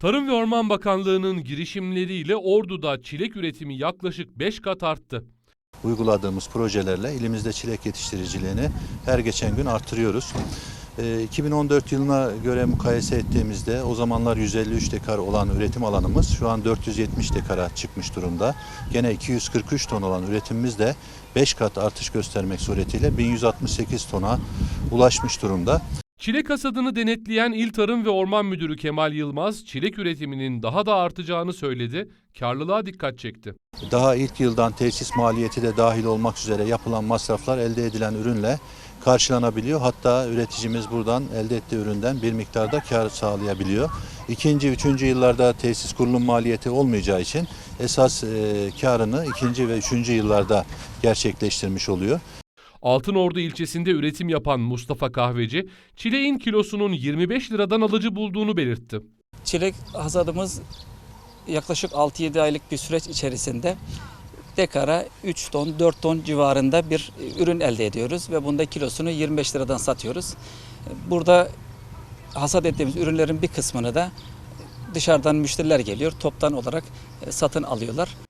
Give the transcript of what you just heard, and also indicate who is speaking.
Speaker 1: Tarım ve Orman Bakanlığı'nın girişimleriyle Ordu'da çilek üretimi yaklaşık 5 kat arttı.
Speaker 2: uyguladığımız projelerle ilimizde çilek yetiştiriciliğini her geçen gün artırıyoruz. Ee, 2014 yılına göre mukayese ettiğimizde o zamanlar 153 dekar olan üretim alanımız şu an 470 dekara çıkmış durumda. Gene 243 ton olan üretimimiz de 5 kat artış göstermek suretiyle 1168 tona ulaşmış durumda.
Speaker 1: Çilek hasadını denetleyen İl Tarım ve Orman Müdürü Kemal Yılmaz, çilek üretiminin daha da artacağını söyledi, karlılığa dikkat çekti.
Speaker 2: Daha ilk yıldan tesis maliyeti de dahil olmak üzere yapılan masraflar elde edilen ürünle karşılanabiliyor. Hatta üreticimiz buradan elde ettiği üründen bir miktarda kar sağlayabiliyor. İkinci, üçüncü yıllarda tesis kurulum maliyeti olmayacağı için esas e, karını ikinci ve üçüncü yıllarda gerçekleştirmiş oluyor.
Speaker 1: Altınordu ilçesinde üretim yapan Mustafa Kahveci, çileğin kilosunun 25 liradan alıcı bulduğunu belirtti.
Speaker 3: Çilek hasadımız yaklaşık 6-7 aylık bir süreç içerisinde dekara 3 ton 4 ton civarında bir ürün elde ediyoruz ve bunda kilosunu 25 liradan satıyoruz. Burada hasat ettiğimiz ürünlerin bir kısmını da dışarıdan müşteriler geliyor toptan olarak satın alıyorlar.